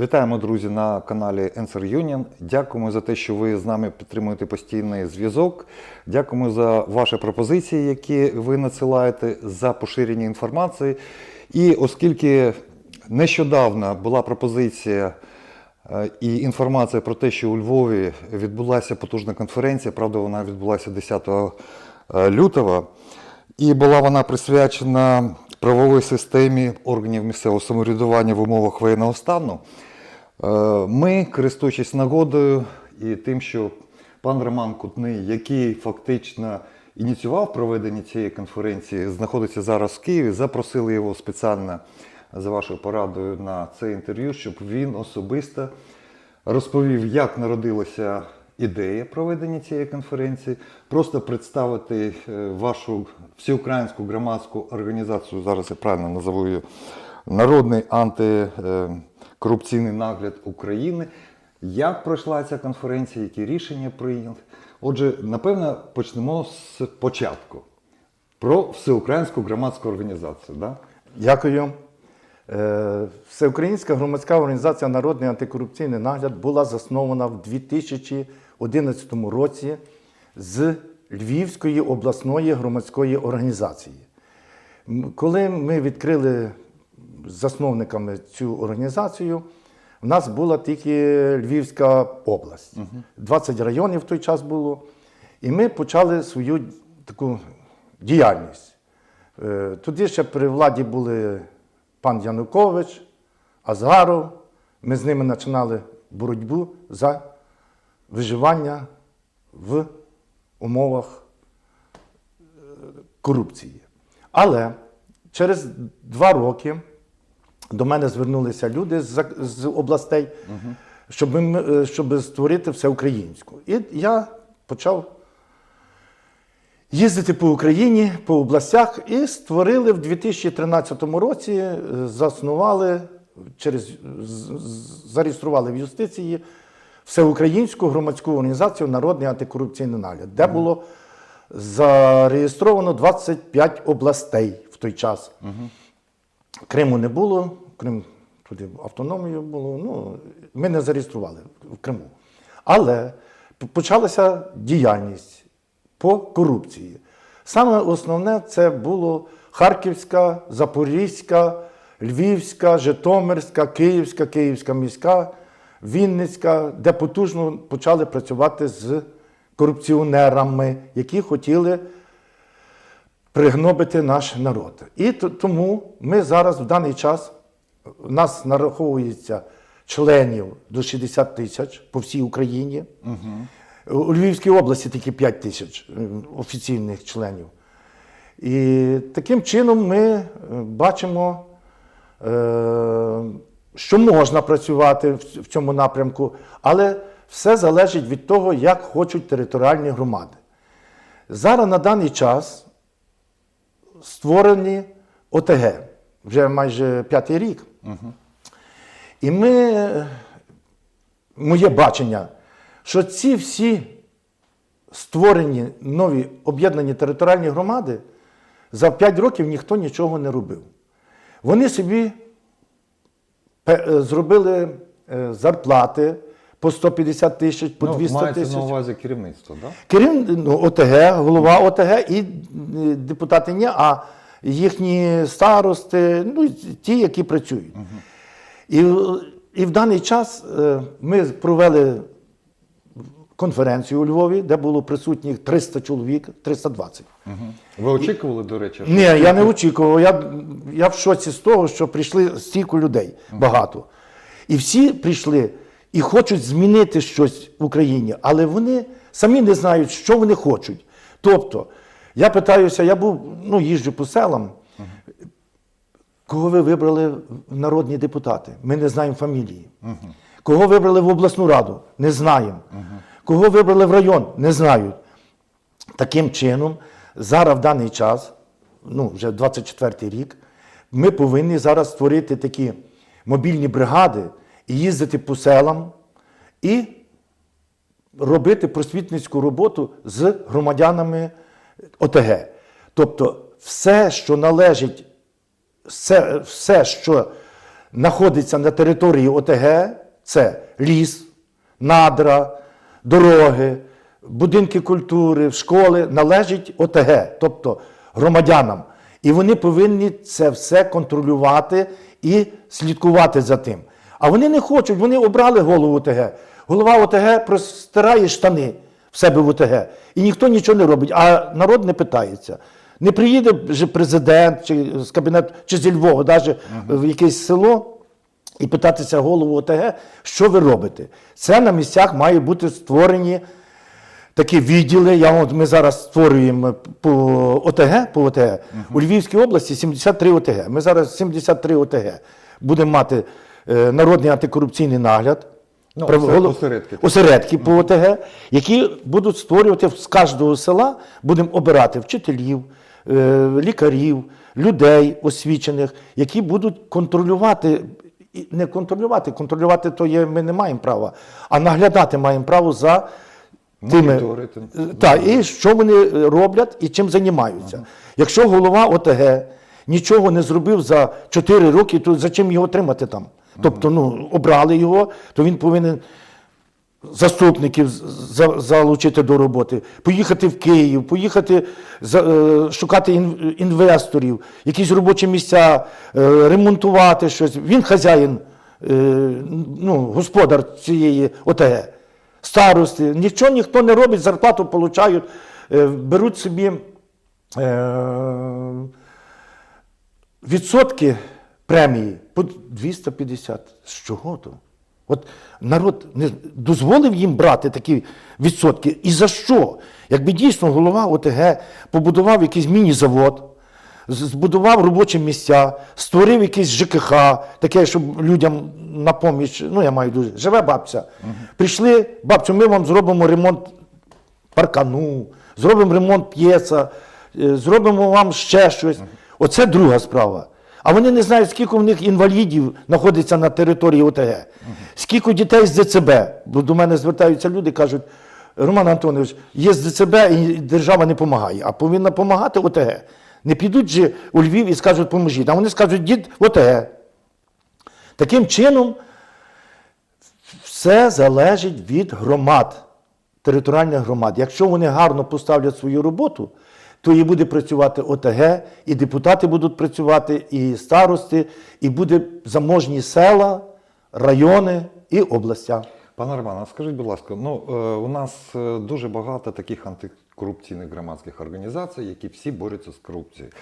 Вітаємо, друзі, на каналі Answer Union. Дякуємо за те, що ви з нами підтримуєте постійний зв'язок. Дякуємо за ваші пропозиції, які ви надсилаєте, за поширення інформації. І оскільки нещодавно була пропозиція е, і інформація про те, що у Львові відбулася потужна конференція, правда, вона відбулася 10 е, лютого, і була вона присвячена правовій системі органів місцевого самоврядування в умовах воєнного стану. Е, Ми, користуючись нагодою і тим, що пан Роман Кутний, який фактично ініціював проведення цієї конференції, знаходиться зараз в Києві, запросили його спеціально за вашою порадою на це інтерв'ю, щоб він особисто розповів, як народилася ідея проведення цієї конференції, просто представити е, вашу всеукраїнську громадську організацію, зараз я правильно назову її, Народний антикорупційний нагляд України. Як пройшла ця конференція, які рішення прийняли? Отже, напевно, почнемо з початку. Про всеукраїнську громадську організацію. Да? Дякую. Е, Всеукраїнська громадська організація Народний антикорупційний нагляд була заснована в 2011 році з Львівської обласної громадської організації. Коли ми відкрили засновниками цю організацію, в нас була тільки Львівська область. 20 районів в той час було. І ми почали свою таку діяльність. Е, Тоді ще при владі були пан Янукович, Азаров. Ми з ними починали боротьбу за виживання в умовах е, корупції. Але через два роки до мене звернулися люди з, з областей, щоб, ми- е, щоб створити всеукраїнську. І я почав їздити по Україні, по областях, і створили в 2013 році, е, заснували через зареєстрували в юстиції всеукраїнську громадську організацію Народний антикорупційний нагляд, де було зареєстровано 25 областей в той час. Криму не було, Крим туди автономію було. Ну, ми не зареєстрували в Криму. Але почалася діяльність по корупції. Саме основне це було Харківська, Запорізька, Львівська, Житомирська, Київська, Київська міська, Вінницька, де потужно почали працювати з корупціонерами, які хотіли пригнобити наш народ. І тому ми зараз в даний час у нас нараховується членів до 60 тисяч по всій Україні. У Львівській області тільки 5 тисяч е, офіційних членів. І таким чином ми е, бачимо, е, що можна працювати в цьому напрямку, але все залежить від того, як хочуть територіальні громади. Зараз на даний час створені ОТГ вже майже п'ятий рік. І ми, моє бачення, що ці всі створені нові об'єднані територіальні громади за 5 років ніхто нічого не робив. Вони собі е, зробили е, зарплати по 150 тисяч, по 200 Ну, мається тисяч. на увазі керівництво, да? Керів ну, ОТГ, голова ОТГ і е, депутати ні, а їхні старости, ну, ті, які працюють. І, і в даний час е, ми провели конференцію у Львові, де було присутніх 300 чоловік, 320. Ви очікували, до речі, Ні, я не очікував. Я, я в шоці з того, що прийшли стільки людей багато. І всі прийшли і хочуть змінити щось в Україні, але вони самі не знають, що вони хочуть. Тобто, я питаюся, я був, ну, їжджу по селам. Кого ви вибрали народні депутати? Ми не знаємо фамілії. Кого вибрали в обласну раду? Не знаємо. Кого вибрали в район? Не знають. Таким чином, зараз в даний час, ну вже 24 рік, ми повинні зараз створити такі мобільні бригади їздити по селам і робити просвітницьку роботу з громадянами ОТГ. Тобто, все, що належить, все, все що знаходиться на території ОТГ, це ліс, надра, дороги, будинки культури, школи, належить ОТГ, тобто громадянам. І вони повинні це все контролювати і слідкувати за тим. А вони не хочуть, вони обрали голову ОТГ. Голова ОТГ простирає штани в себе в ОТГ. І ніхто нічого не робить, а народ не питається. Не приїде вже президент чи з кабінету, чи зі Львова, навіть в якесь село, і питатися голову ОТГ, що ви робите. Це на місцях має бути створені такі відділи. Я, от, ми зараз створюємо по ОТГ, по ОТГ. У Львівській області 73 ОТГ. Ми зараз 73 ОТГ. Будемо мати народний антикорупційний нагляд. Ну, Прав- осе- голов- осередки. осередки по ОТГ, які будуть створювати з кожного села, будемо обирати вчителів, е, лікарів, людей освічених, які будуть контролювати, не контролювати, контролювати то є, ми не маємо права, а наглядати маємо право за тими. Е, і що вони е, роблять і чим займаються. Якщо голова ОТГ нічого не зробив за 4 роки, то за чим його тримати там? Тобто, ну, обрали його, то він повинен заступників залучити до роботи, поїхати в Київ, поїхати е, шукати інвесторів, якісь робочі місця, е, ремонтувати щось. Він хазяїн, е, ну, господар цієї ОТГ. Старости, нічого ніхто не робить, зарплату получають, беруть собі відсотки премії по 250. З чого то? От народ не дозволив їм брати такі відсотки. І за що? Якби дійсно голова ОТГ побудував якийсь міні-завод, збудував робочі місця, створив якийсь ЖКХ, таке, щоб людям на поміч, ну я маю дуже, живе бабця. Прийшли, бабцю, ми вам зробимо ремонт паркану, зробимо ремонт п'єса, е, зробимо вам ще щось. Оце друга справа. А вони не знають, скільки в них інвалідів знаходиться на території ОТГ, скільки дітей з ДЦБ. Бо до мене звертаються люди, кажуть, Роман Антонович, є з ДЦБ і держава не допомагає, а повинна допомагати ОТГ. Не підуть же у Львів і скажуть, поможіть. А вони скажуть, дід ОТГ. Таким чином, все залежить від громад, територіальних громад. Якщо вони гарно поставлять свою роботу, то і буде працювати ОТГ, і депутати будуть працювати, і старости, і буде заможні села, райони і областя. Пане Романе, скажіть, будь ласка, ну е, у нас е, дуже багато таких антикорупційних громадських організацій, які всі борються з корупцією.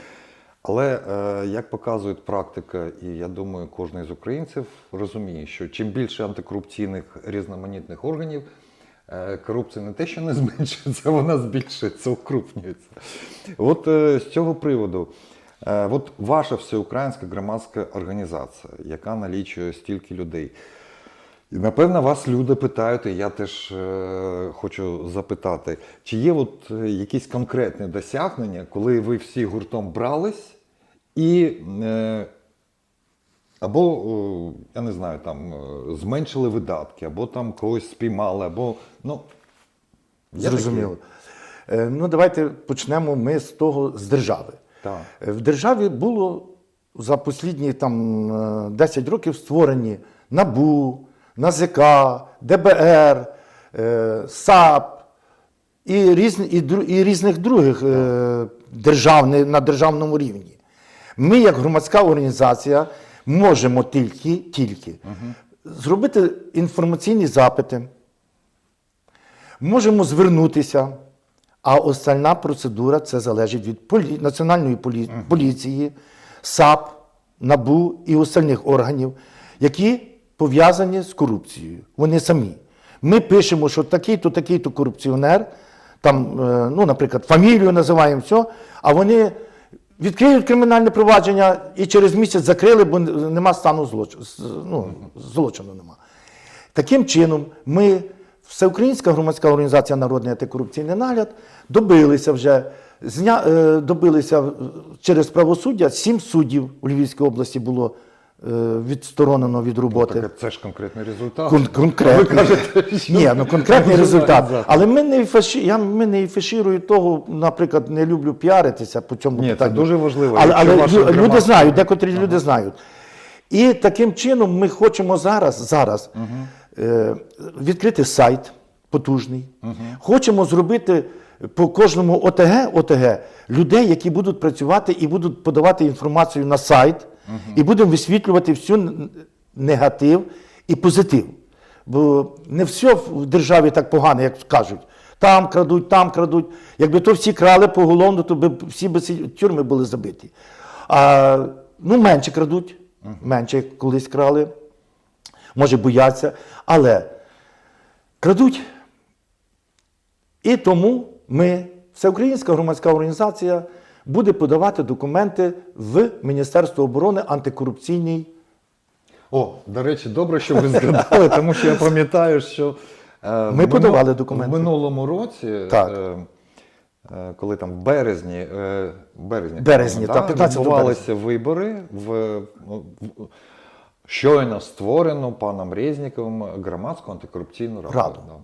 Але е, як показує практика, і я думаю, кожен з українців розуміє, що чим більше антикорупційних різноманітних органів, корупція не те, що не зменшується, вона збільшується, укрупнюється. От е, з цього приводу. е, От ваша всеукраїнська громадська організація, яка налічує стільки людей. І напевно вас люди питають, і я теж е, хочу запитати, чи є от е, якісь конкретні досягнення, коли ви всі гуртом брались і е, або, е, я не знаю, там е, зменшили видатки, або там когось спіймали, або ну. Зрозуміло. Е, Ну, давайте почнемо ми з того, з держави. Так. В державі було за останні там, е, 10 років створені НАБУ, НАЗК, ДБР, САП і, різні, і, і різних других е, держав на державному рівні. Ми, як громадська організація, можемо тільки, тільки зробити інформаційні запити, можемо звернутися, а остальна процедура це залежить від полі... національної полі... поліції, САП, НАБУ і остальних органів, які пов'язані з корупцією. Вони самі. Ми пишемо, що такий-то, такий-то корупціонер, там, е, ну, наприклад, фамілію називаємо все, а вони відкриють кримінальне провадження і через місяць закрили, бо нема стану злочину. Ну, злочину нема. Таким чином, ми, Всеукраїнська громадська організація Народний антикорупційний нагляд, добилися вже, зня, е, добилися через правосуддя, сім суддів у Львівській області було відсторонено від роботи. Так, це ж конкретний результат. Кон- конкретний. Ні, ну конкретний результат. Але ми не фаші... я, ми не фіширую того, наприклад, не люблю піаритися по цьому Ні, це дуже важливо. Але, але люди громадська- знають, декотрі люди знають. І таким чином ми хочемо зараз, зараз е, відкрити сайт потужний. Хочемо зробити по кожному ОТГ, ОТГ людей, які будуть працювати і будуть подавати інформацію на сайт, і будемо висвітлювати всю негатив і позитив. Бо не все в державі так погано, як кажуть. Там крадуть, там крадуть. Якби то всі крали поголовно, то би всі би ці тюрми були забиті. А, ну, менше крадуть, менше колись крали, може бояться, але крадуть. І тому ми, Всеукраїнська громадська організація, буде подавати документи в Міністерство оборони антикорупційний. О, до речі, добре, що ви згадали, тому що я пам'ятаю, що е, Ми подавали документи. В минулому році, Так. е, е, коли там в березні, е, березні, Березні, так, 15 відбувалися вибори в, в щойно створену паном Резніковим громадську антикорупційну раду. Раду. Да.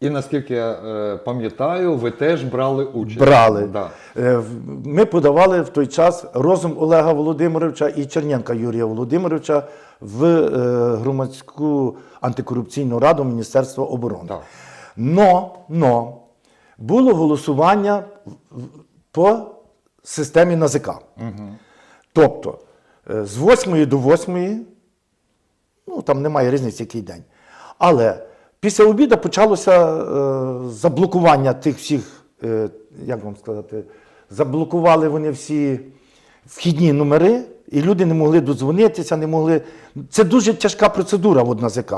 І наскільки я е, пам'ятаю, ви теж брали участь. Брали. Да. Е, Ми подавали в той час розум Олега Володимировича і Черненка Юрія Володимировича в е, громадську антикорупційну раду Міністерства оборони. Так. Но, но було голосування по системі НАЗК. Тобто е, з 8 до 8, ну там немає різниці, який день. Але після обіду почалося е, заблокування тих всіх, е, як вам сказати, заблокували вони всі вхідні номери, і люди не могли додзвонитися, не могли. Це дуже тяжка процедура в НАЗК.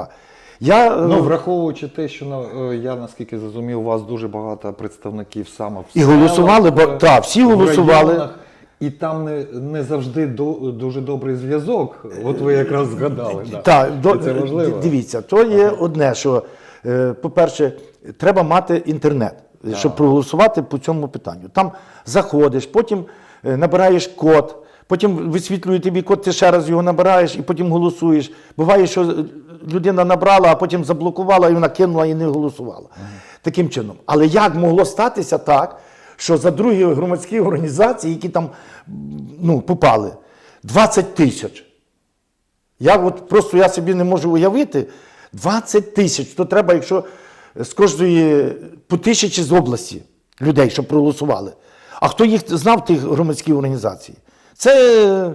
Я, е, Ну, враховуючи те, що е, я наскільки зрозумів, у вас дуже багато представників саме в І голосували, бо- е, так, всі в голосували. районах, І там не, не завжди до, дуже добрий зв'язок. От ви якраз згадали. Да. Так, до, це важливо. Дивіться, то є одне, що, е, по-перше, треба мати інтернет, щоб проголосувати по цьому питанню. Там заходиш, потім е, набираєш код, потім висвітлює тобі код, ти ще раз його набираєш і потім голосуєш. Буває, що е, людина набрала, а потім заблокувала і вона кинула і не голосувала. Таким чином. Але як могло статися так, що за другі громадські організації, які там ну, попали, 20 тисяч. Я от просто я собі не можу уявити 20 тисяч. То треба, якщо з кожної по тисячі з області людей, щоб проголосували. А хто їх знав, тих громадських організацій? Це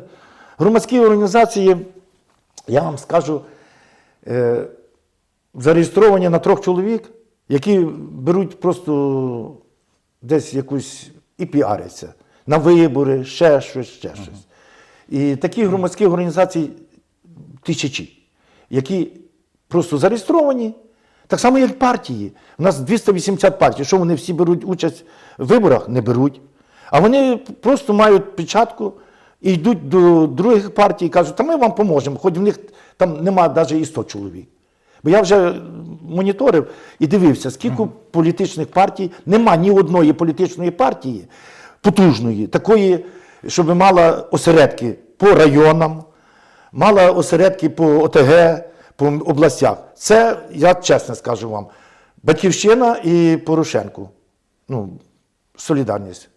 громадські організації, я вам скажу, е, зареєстровані на трьох чоловік, які беруть просто десь якусь і піаряться на вибори, ще щось, ще щось. І такі громадські організації тисячі, які просто зареєстровані, так само, як партії. У нас 280 партій. Що вони всі беруть участь в виборах? Не беруть. А вони просто мають печатку і йдуть до других партій і кажуть, та ми вам поможемо, хоч в них там нема навіть і 100 чоловік. Бо я вже моніторив і дивився, скільки політичних партій, нема ні одної політичної партії потужної, такої, щоб мала осередки по районам, мала осередки по ОТГ, по областях. Це, я чесно скажу вам, Батьківщина і Порошенко. Ну, солідарність.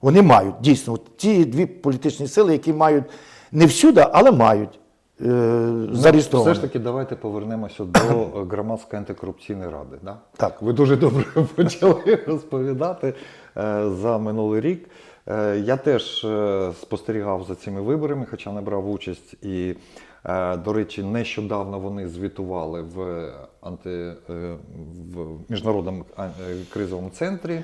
Вони мають дійсно ті дві політичні сили, які мають не всюди, але мають зареєстровані. Все ж таки, давайте повернемося до е, громадської антикорупційної ради. Да? Так. Ви дуже добре почали розповідати е, за минулий рік. Е, Я теж е, спостерігав за цими виборами, хоча не брав участь. І, е, до речі, нещодавно вони звітували в, анти, е, в міжнародному е, кризовому центрі.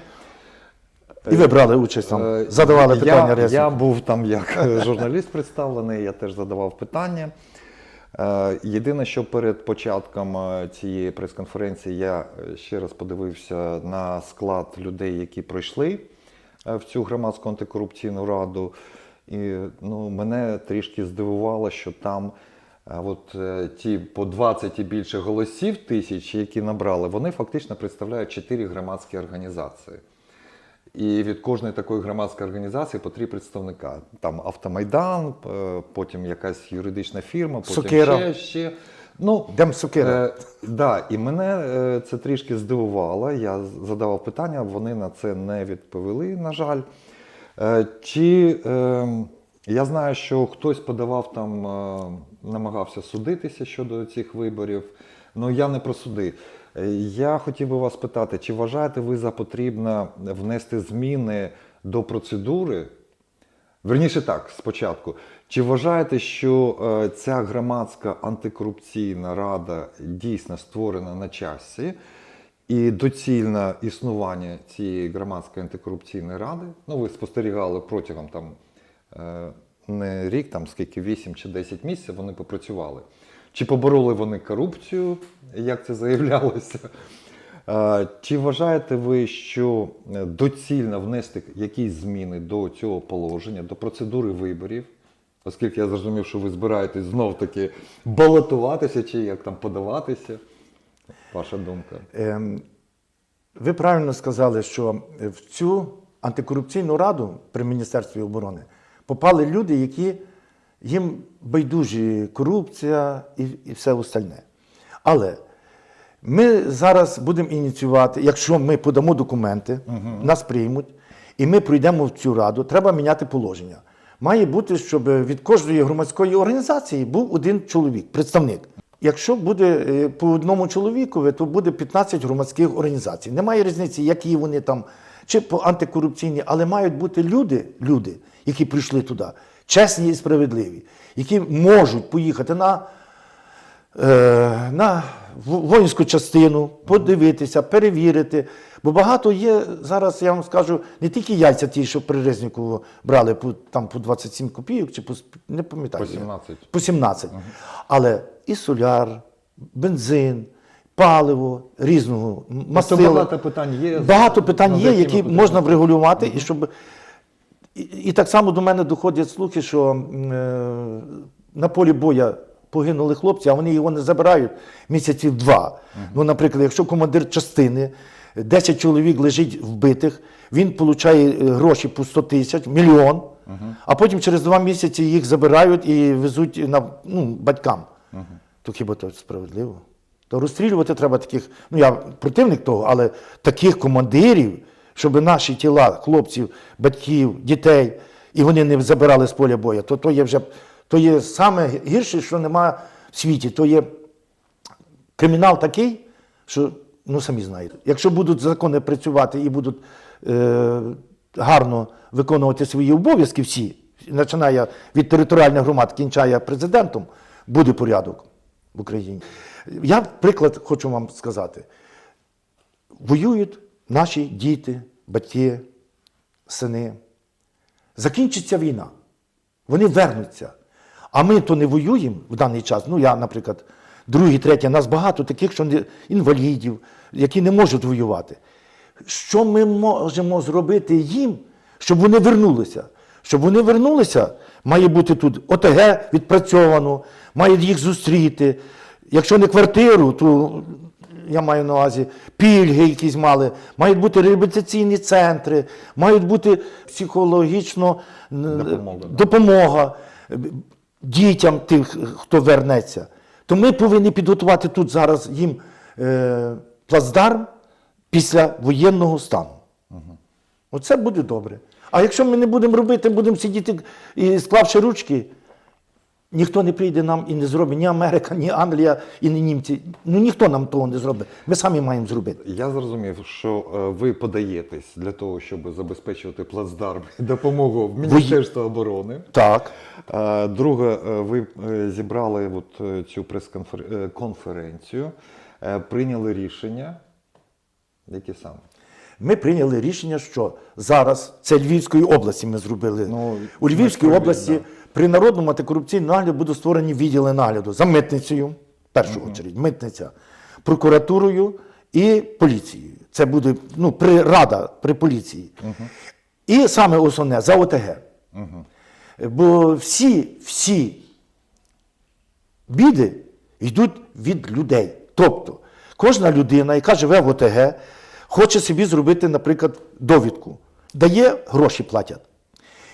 І ви брали участь там, Е, задавали я, питання Я Резнику. був там як журналіст представлений, я теж задавав питання. Е, Єдине, що перед початком е, цієї прес-конференції я ще раз подивився на склад людей, які пройшли в цю громадську антикорупційну раду. І ну, мене трішки здивувало, що там от, ті по 20 і більше голосів тисяч, які набрали, вони фактично представляють 4 громадські організації. І від кожної такої громадської організації по три представника. Там Автомайдан, е, потім якась юридична фірма, потім Сокира. ще, ще. Ну, Дем Сокира. Е, да, і мене е, це трішки здивувало. Я задавав питання, вони на це не відповіли, на жаль. Е, чи е, я знаю, що хтось подавав там е, намагався судитися щодо цих виборів. Ну я не про суди. Е, Я хотів би вас питати, чи вважаєте ви за потрібно внести зміни до процедури? Верніше так, спочатку. Чи вважаєте, що е, ця громадська антикорупційна рада дійсно створена на часі і доцільне існування цієї громадської антикорупційної ради? Ну, ви спостерігали протягом там е, не рік, там скільки 8 чи 10 місяців вони попрацювали. Чи побороли вони корупцію, як це заявлялося? Чи вважаєте ви, що е, доцільно внести якісь зміни до цього положення, до процедури виборів? Оскільки я зрозумів, що ви збираєтесь знов таки балотуватися чи як там подаватися? Ваша думка? Ем, Ви правильно сказали, що в цю антикорупційну раду при Міністерстві оборони попали люди, які їм байдужі корупція і, і все остальне. Але ми зараз будемо ініціювати, якщо ми подамо документи, нас приймуть, і ми пройдемо в цю раду, треба міняти положення. Має бути, щоб від кожної громадської організації був один чоловік, представник. Якщо буде е, по одному чоловікові, то буде 15 громадських організацій. Немає різниці, які вони там, чи по антикорупційні, але мають бути люди, люди, які прийшли туди, чесні і справедливі, які можуть поїхати на е, на воїнську частину, подивитися, перевірити. Бо багато є зараз, я вам скажу, не тільки яйця ті, що при Резнікову брали по, там, по 27 копійок, чи по, не пам'ятаю. По 17. По 17. Але і соляр, бензин, паливо різного. Тобто багато питань є, Багато питань є, які потрібно можна врегулювати, і щоб. І, і так само до мене доходять слухи, що е, на полі боя погинули хлопці, а вони його не забирають місяців два. Ну, наприклад, якщо командир частини, 10 чоловік лежить вбитих, він отримує гроші по 100 тисяч, мільйон, а потім через два місяці їх забирають і везуть на, ну, батькам. То хіба то справедливо? То розстрілювати треба таких, ну я противник того, але таких командирів, щоб наші тіла, хлопців, батьків, дітей, і вони не забирали з поля бою, то, то є вже то є саме гірше, що нема в світі. То є кримінал такий, що ну самі знаєте. Якщо будуть закони працювати і будуть е, гарно виконувати свої обов'язки всі, починає від територіальних громад, кінчає президентом, буде порядок в Україні. Я приклад хочу вам сказати. Воюють наші діти, батьки, сини. Закінчиться війна. Вони вернуться. А ми то не воюємо в даний час. Ну, я, наприклад, другий, третій, нас багато таких, що не, інвалідів, які не можуть воювати. Що ми можемо зробити їм, щоб вони вернулися? Щоб вони вернулися, має бути тут ОТГ відпрацьовано, має їх зустріти. Якщо не квартиру, то я маю на увазі пільги якісь мали, мають бути реабілітаційні центри, мають бути психологічно Допомога, допомога е, дітям тих, хто вернеться. То ми повинні підготувати тут зараз їм е, плацдарм після воєнного стану. Оце буде добре. А якщо ми не будемо робити, будемо сидіти і склавши ручки, ніхто не прийде нам і не зробить ні Америка, ні Англія, і ні німці. Ну ніхто нам того не зробить. Ми самі маємо зробити. Я зрозумів, що е, ви подаєтесь для того, щоб забезпечувати плацдарм і допомогу в Міністерство оборони. Так. Е, Друге, е, ви е, зібрали от е, цю прес-конференцію, е, прийняли рішення. Які саме? Ми прийняли рішення, що зараз це Львівської області ми зробили. Ну, У Львівській області да. При народному антикорупційному нагляді будуть створені відділи нагляду за митницею, в першу чергу, митниця, прокуратурою і поліцією. Це буде ну, при, рада при поліції. І саме основне за ОТГ. Бо всі, всі біди йдуть від людей. Тобто, кожна людина, яка живе в ОТГ, хоче собі зробити, наприклад, довідку, дає гроші платять.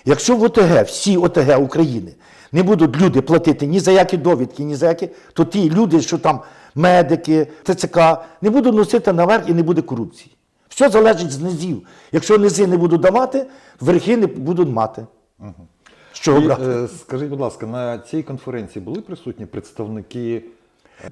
Якщо в ОТГ, всі ОТГ України не будуть люди платити ні за які довідки, ні за які, то ті люди, що там медики, ТЦК, не будуть носити наверх і не буде корупції. Все залежить з низів. Якщо низи не будуть давати, верхи не будуть мати. З чого І, брати? е, скажіть, будь ласка, на цій конференції були присутні представники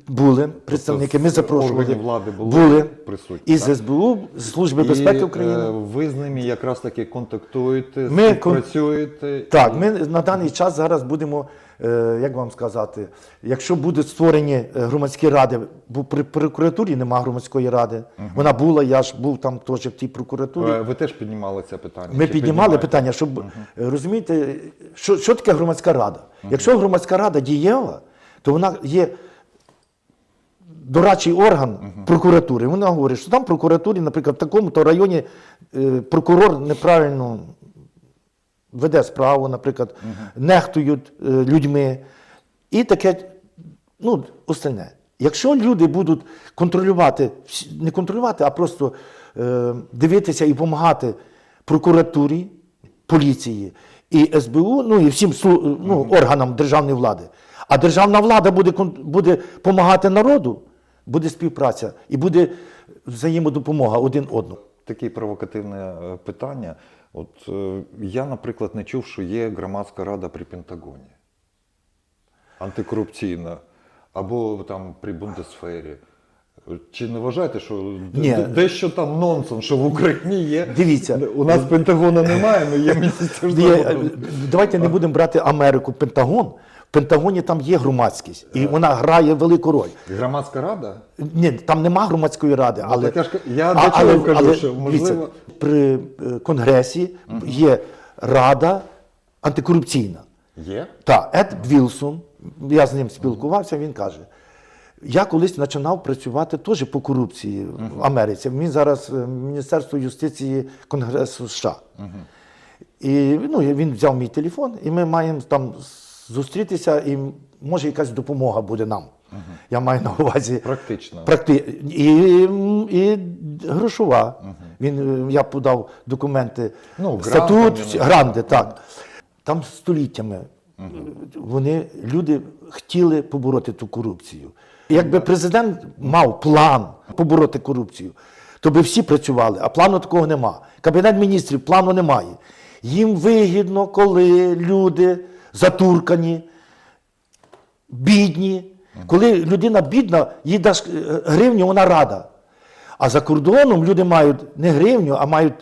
Були представники, ми запрошували. влади були були присутні, і з? СБУ, з Служби безпеки І, України. е, ви з ними якраз таки контактуєте, Ми співпрацюєте. Так, і- ми на даний час зараз будемо, е, як вам сказати, якщо будуть створені е, громадські ради, бо при прокуратурі нема громадської ради. Вона була, я ж був там теж в тій прокуратурі. Ви теж піднімали це питання? Ми Чи піднімали питання, щоб е, розумієте, що, що таке громадська рада? Якщо громадська рада дієва, то вона є дорадчий орган прокуратури. Вона говорить, що там в прокуратурі, наприклад, в такому-то районі е, прокурор неправильно веде справу, наприклад, нехтують е, людьми. І таке, ну, остальне. Якщо люди будуть контролювати, не контролювати, а просто е, дивитися і допомагати прокуратурі, поліції і СБУ, ну і всім ну, органам державної влади, а державна влада буде, буде допомагати народу, буде співпраця і буде взаємодопомога один одному. Таке провокативне е, питання. От е, я, наприклад, не чув, що є громадська рада при Пентагоні. Антикорупційна. Або там при Бундесфері. Чи не вважаєте, що Ні. дещо там нонсенс, що в Україні є? Дивіться. У нас Пентагона немає, але є. Є, е, давайте не будемо брати Америку, Пентагон. Пентагоні там є громадськість, і вона грає велику роль. Громадська рада? Ні, там нема громадської ради, але так я ж я до чого кажу, що, можливо- дивіться, при е, конгресі є рада антикорупційна. Є? Та Ед Вілсон, я з ним спілкувався, він каже. Я колись починав працювати теж по корупції в Америці. Він зараз е, Міністерство юстиції Конгресу США. І ну, він взяв мій телефон, і ми маємо там зустрітися, і може якась допомога буде нам. Я маю на увазі Практично. Практи... І, і грошова. Він, е, я подав документи, Ну, статут, грантами, гранди, так. Там століттями вони, люди хотіли побороти ту корупцію. Якби президент мав план побороти корупцію, то би всі працювали, а плану такого нема. Кабінет міністрів плану немає. Їм вигідно, коли люди затуркані, бідні. Коли людина бідна, їй даш е, гривню, вона рада. А за кордоном люди мають не гривню, а мають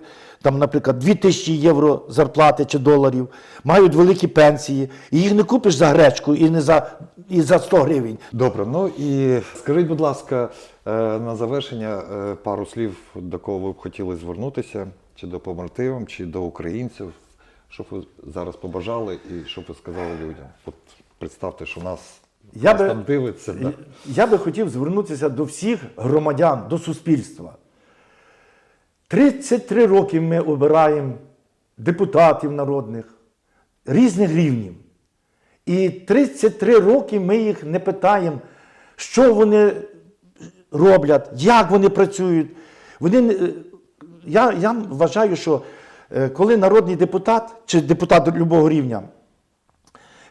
там, наприклад, 2000 євро зарплати чи доларів, мають великі пенсії, і їх не купиш за гречку і не за, і за 100 гривень. Добре, ну і скажіть, будь ласка, е, на завершення е, пару слів, до кого ви б хотіли звернутися, чи до побратимів, чи до українців, щоб ви зараз побажали і щоб ви сказали людям. От представте, що нас, Я би- там дивиться. Да? Я би хотів звернутися до всіх громадян, до суспільства. 33 роки ми обираємо депутатів народних різних рівнів. І 33 роки ми їх не питаємо, що вони роблять, як вони працюють. Вони, я, я вважаю, що е, коли народний депутат чи депутат любого рівня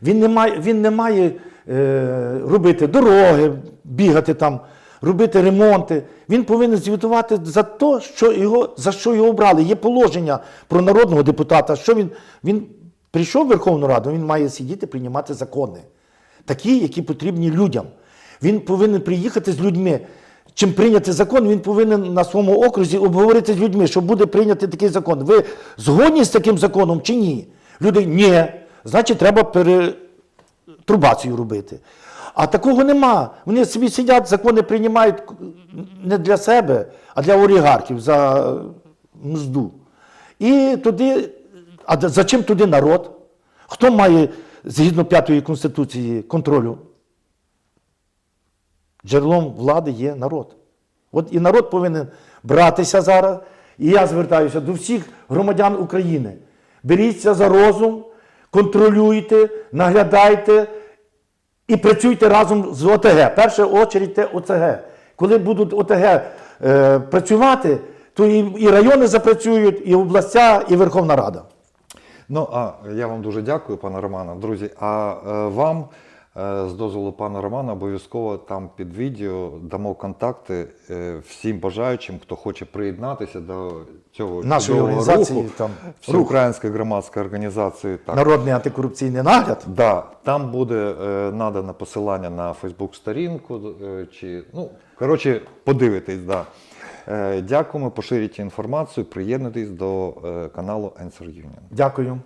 він не має, він не має е, робити дороги, бігати там, робити ремонти. Він повинен звітувати за те, що його, за що його обрали. Є положення про народного депутата, що він, він прийшов в Верховну Раду, він має сидіти, приймати закони, такі, які потрібні людям. Він повинен приїхати з людьми. Чим прийняти закон, він повинен на своєму окрузі обговорити з людьми, що буде прийнятий такий закон. Ви згодні з таким законом чи ні? Люди ні. Значить, треба перетрубацію робити. А такого нема. Вони собі сидять, закони приймають не для себе, а для олігархів за мзду. І туди, а за- за чим туди народ? Хто має згідно п'ятої конституції контролю? Джерелом влади є народ. От і народ повинен братися зараз. І я звертаюся до всіх громадян України. Беріться за розум, контролюйте, наглядайте і працюйте разом з ОТГ. Перша очередь це ОТГ. Коли будуть ОТГ е, працювати, то і, і райони запрацюють, і областя, і Верховна Рада. Ну, а я вам дуже дякую, пане Романе. Друзі, а е, вам З дозволу пана Романа обов'язково там під відео дамо контакти е, всім бажаючим, хто хоче приєднатися до цього Нашої організації, руху, там, Всеукраїнської громадської організації. Так. Народний антикорупційний нагляд. Да, там буде е, надано посилання на Фейсбук-сторінку, е, чи ну коротше, подивитись. Да. Е, дякуємо, поширюйте інформацію, приєднуйтесь до е, каналу Answer Union. Дякую.